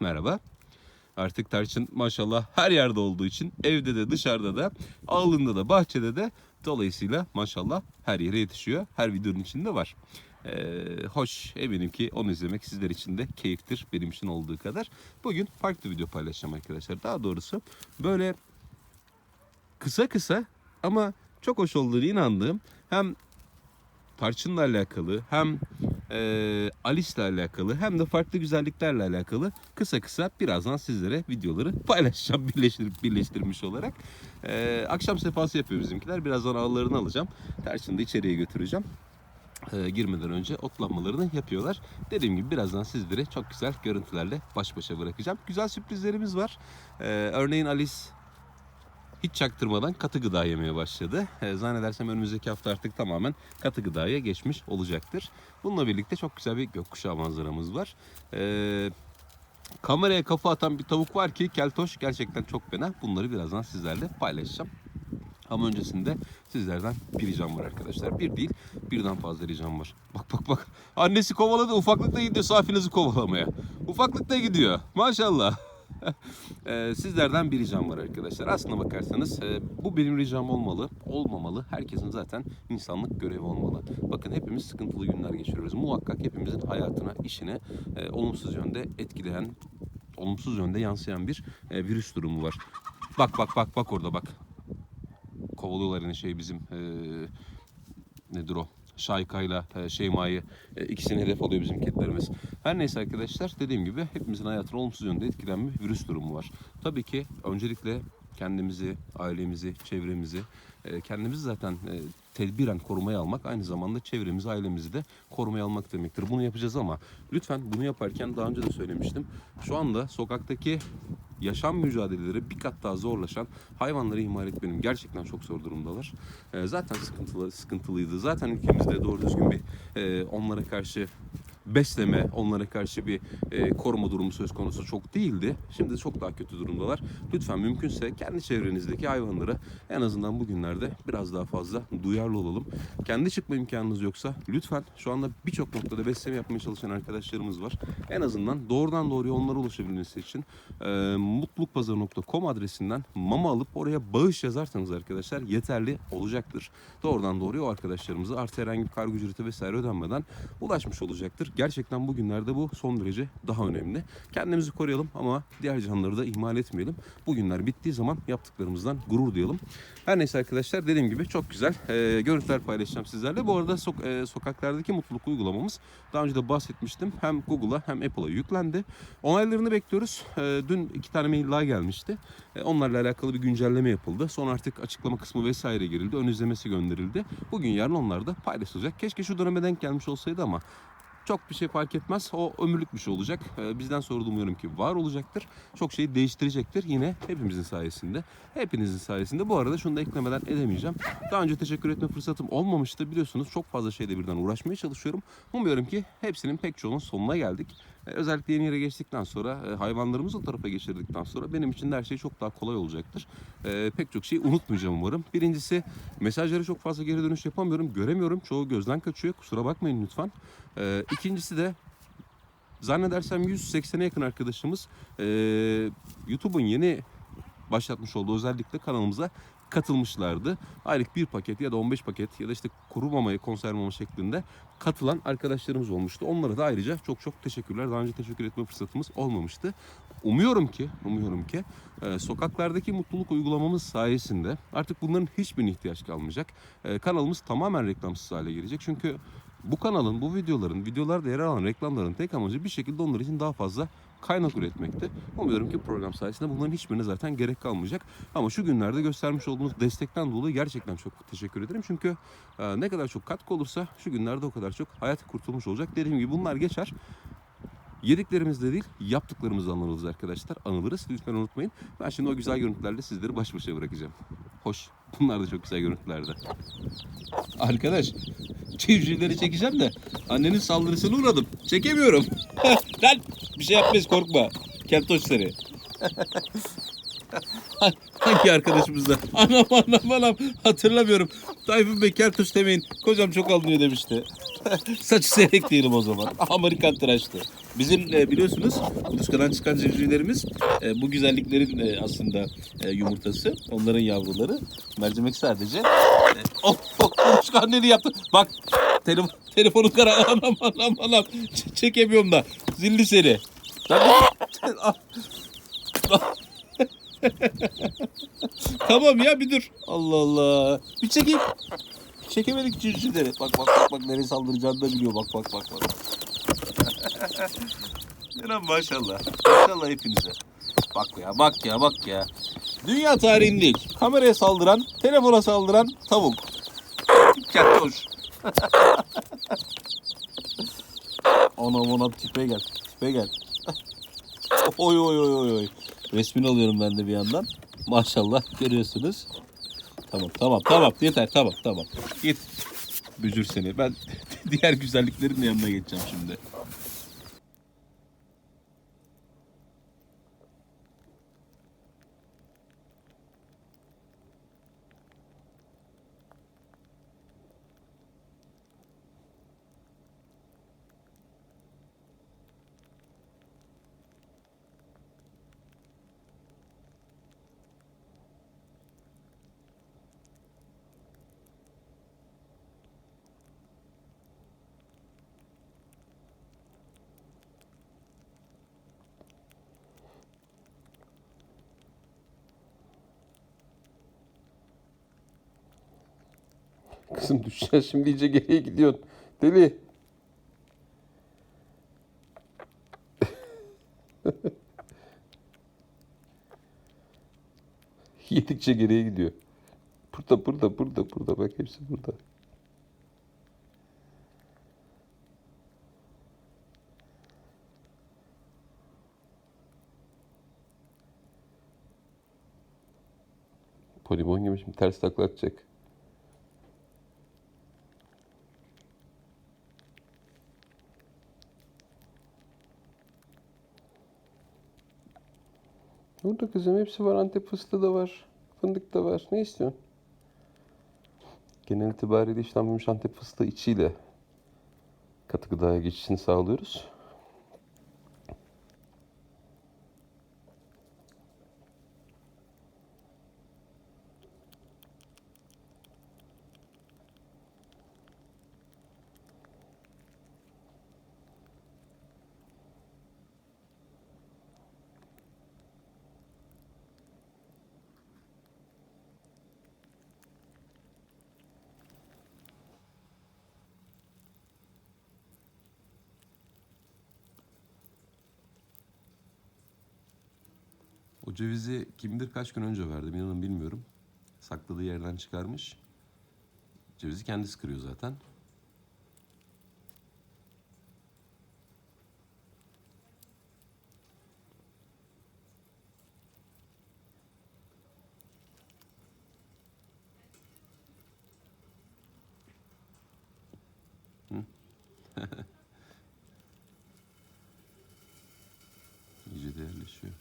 merhaba. Artık tarçın maşallah her yerde olduğu için evde de dışarıda da ağlında da bahçede de dolayısıyla maşallah her yere yetişiyor. Her videonun içinde var. Ee, hoş eminim ki onu izlemek sizler için de keyiftir benim için olduğu kadar. Bugün farklı video paylaşacağım arkadaşlar. Daha doğrusu böyle kısa kısa ama çok hoş olduğunu inandığım hem tarçınla alakalı hem e, Alice'le alakalı hem de farklı güzelliklerle alakalı kısa kısa birazdan sizlere videoları paylaşacağım birleştirip birleştirmiş olarak. E, akşam sefası yapıyor bizimkiler. Birazdan ağlarını alacağım. Tarçını da içeriye götüreceğim. E, girmeden önce otlanmalarını yapıyorlar. Dediğim gibi birazdan sizlere çok güzel görüntülerle baş başa bırakacağım. Güzel sürprizlerimiz var. E, örneğin Alice hiç çaktırmadan katı gıda yemeye başladı. E, zannedersem önümüzdeki hafta artık tamamen katı gıdaya geçmiş olacaktır. Bununla birlikte çok güzel bir gökkuşağı manzaramız var. E, kameraya kafa atan bir tavuk var ki keltoş gerçekten çok fena. Bunları birazdan sizlerle paylaşacağım. Ama öncesinde sizlerden bir ricam var arkadaşlar. Bir değil, birden fazla ricam var. Bak bak bak. Annesi kovaladı. Ufaklıkta gidiyor Safinaz'ı kovalamaya. Ufaklıkta gidiyor. Maşallah. Ee, sizlerden bir ricam var arkadaşlar. Aslına bakarsanız e, bu benim ricam olmalı, olmamalı. Herkesin zaten insanlık görevi olmalı. Bakın hepimiz sıkıntılı günler geçiriyoruz. Muhakkak hepimizin hayatına, işine e, olumsuz yönde etkileyen, olumsuz yönde yansıyan bir e, virüs durumu var. Bak bak bak bak orada bak. Kovalıyorlar yine şey bizim e, nedir o? Şayka'yla e, Şeyma'yı e, ikisini hedef alıyor bizim kedilerimiz. Her neyse arkadaşlar dediğim gibi hepimizin hayatına olumsuz yönde etkilenme virüs durumu var. Tabii ki öncelikle kendimizi, ailemizi, çevremizi, e, kendimizi zaten tedbiren korumaya almak aynı zamanda çevremizi, ailemizi de korumaya almak demektir. Bunu yapacağız ama lütfen bunu yaparken daha önce de söylemiştim. Şu anda sokaktaki yaşam mücadeleleri bir kat daha zorlaşan hayvanları ihmal etmenin gerçekten çok zor durumdalar. E, zaten sıkıntılı, sıkıntılıydı. Zaten ülkemizde doğru düzgün bir e, onlara karşı besleme, onlara karşı bir e, koruma durumu söz konusu çok değildi. Şimdi çok daha kötü durumdalar. Lütfen mümkünse kendi çevrenizdeki hayvanlara en azından bugünlerde biraz daha fazla duyarlı olalım. Kendi çıkma imkanınız yoksa lütfen şu anda birçok noktada besleme yapmaya çalışan arkadaşlarımız var. En azından doğrudan doğruya onlara ulaşabilmesi için e, mutlulukpazarı.com adresinden mama alıp oraya bağış yazarsanız arkadaşlar yeterli olacaktır. Doğrudan doğruya o arkadaşlarımıza artı herhangi bir kargo ücreti vesaire ödenmeden ulaşmış olacaktır. Gerçekten bugünlerde bu son derece daha önemli. Kendimizi koruyalım ama diğer canlıları da ihmal etmeyelim. Bugünler bittiği zaman yaptıklarımızdan gurur duyalım. Her neyse arkadaşlar dediğim gibi çok güzel e, görüntüler paylaşacağım sizlerle. Bu arada sok- e, sokaklardaki mutluluk uygulamamız daha önce de bahsetmiştim. Hem Google'a hem Apple'a yüklendi. Onaylarını bekliyoruz. E, dün iki tane mail daha gelmişti. E, onlarla alakalı bir güncelleme yapıldı. Sonra artık açıklama kısmı vesaire girildi. Ön izlemesi gönderildi. Bugün yarın onlar da paylaşılacak. Keşke şu döneme denk gelmiş olsaydı ama çok bir şey fark etmez. O ömürlük bir şey olacak. Ee, Bizden sonra da umuyorum ki var olacaktır. Çok şeyi değiştirecektir. Yine hepimizin sayesinde. Hepinizin sayesinde. Bu arada şunu da eklemeden edemeyeceğim. Daha önce teşekkür etme fırsatım olmamıştı. Biliyorsunuz çok fazla şeyde birden uğraşmaya çalışıyorum. Umuyorum ki hepsinin pek çoğunun sonuna geldik. Ee, Özellikle yeni yere geçtikten sonra, e, hayvanlarımızı o tarafa geçirdikten sonra benim için de her şey çok daha kolay olacaktır. Ee, Pek çok şeyi unutmayacağım umarım. Birincisi mesajlara çok fazla geri dönüş yapamıyorum. Göremiyorum. Çoğu gözden kaçıyor. Kusura bakmayın lütfen. Ee, ikincisi de zannedersem 180'e yakın arkadaşımız ee, YouTube'un yeni başlatmış olduğu özellikle kanalımıza katılmışlardı. Aylık bir paket ya da 15 paket ya da işte kuru mamayı konserve mama şeklinde katılan arkadaşlarımız olmuştu. Onlara da ayrıca çok çok teşekkürler. Daha önce teşekkür etme fırsatımız olmamıştı. Umuyorum ki, umuyorum ki e, sokaklardaki mutluluk uygulamamız sayesinde artık bunların hiçbirine ihtiyaç kalmayacak. E, kanalımız tamamen reklamsız hale gelecek. Çünkü bu kanalın, bu videoların, videolarda yer alan reklamların tek amacı bir şekilde onlar için daha fazla kaynak üretmekti. Umuyorum ki program sayesinde bunların hiçbirine zaten gerek kalmayacak. Ama şu günlerde göstermiş olduğunuz destekten dolayı gerçekten çok teşekkür ederim. Çünkü e, ne kadar çok katkı olursa şu günlerde o kadar çok hayat kurtulmuş olacak. Dediğim gibi bunlar geçer. Yediklerimizde değil, yaptıklarımızla anılırız arkadaşlar. Anılırız. Lütfen unutmayın. Ben şimdi o güzel görüntülerle sizleri baş başa bırakacağım. Hoş. Bunlar da çok güzel görüntülerdi. Arkadaş, civcivleri çekeceğim de annenin saldırısına uğradım. Çekemiyorum. Lan bir şey yapmayız korkma. Keltoş seni. Hangi arkadaşımızda? Anam anam anam hatırlamıyorum. Tayfun Bey keltoş demeyin. Kocam çok alınıyor demişti. Saçı seyrek diyelim o zaman. Amerikan tıraştı. Bizim e, biliyorsunuz kuluçkadan çıkan civcivlerimiz e, bu güzelliklerin e, aslında yumurtası. Onların yavruları. Mercimek sadece. Oh, oh, kuluçka anneni yaptı. Bak telefon, telefonu kara. Anam anam anam. Ç- çekemiyorum da. Zilli seni. Ben- Tamam ya bir dur. Allah Allah. Bir çekeyim. Çekemedik cücüleri. Bak bak bak bak nereye saldıracağını da biliyor. Bak bak bak bak. Lan maşallah. Maşallah hepinize. Bak ya bak ya bak ya. Dünya tarihinde ilk kameraya saldıran, telefona saldıran tavuk. Keltoş. Anam anam tipe gel. Tipe gel. oy oy oy oy oy. Resmini alıyorum ben de bir yandan. Maşallah görüyorsunuz. Tamam tamam tamam yeter tamam tamam. Git. Bücür seni. Ben diğer güzelliklerin yanına geçeceğim şimdi. Kızım düşeceksin şimdi iyice geriye gidiyorsun. Deli. Yedikçe geriye gidiyor. Burada, burada, burada, burada. Bak hepsi burada. Polimon gibi şimdi ters takla atacak. Burada kızım hepsi var. Antep fıstığı da var. Fındık da var. Ne istiyorsun? Genel itibariyle işlenmemiş Antep fıstığı içiyle katı gıdaya geçişini sağlıyoruz. Cevizi kimdir kaç gün önce verdim inanın bilmiyorum. Sakladığı yerden çıkarmış. Cevizi kendisi kırıyor zaten. Hı? İyice de yerleşiyor.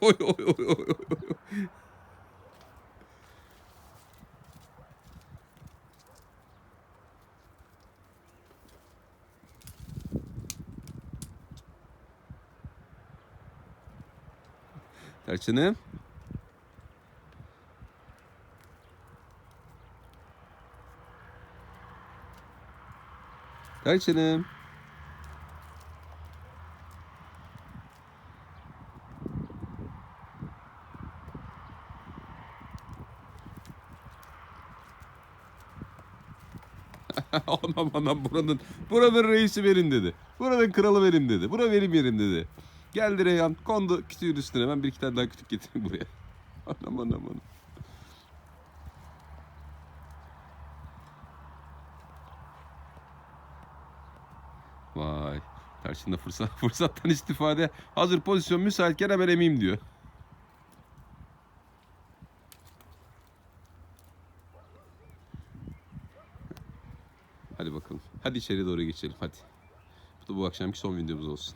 Oy oy oy oy. Tarçınım. Tarçınım. anam anam buranın buranın reisi verin dedi. Buranın kralı verin dedi. Bura benim yerim dedi. Geldi Reyhan kondu kütüğün üstüne. Ben bir iki tane daha kütük getireyim buraya. Anam anam anam. Vay. Tarçın da fırsat, fırsattan istifade. Hazır pozisyon müsaitken hemen emeyim diyor. Hadi bakalım. Hadi içeri doğru geçelim hadi. Bu da bu akşamki son videomuz olsun.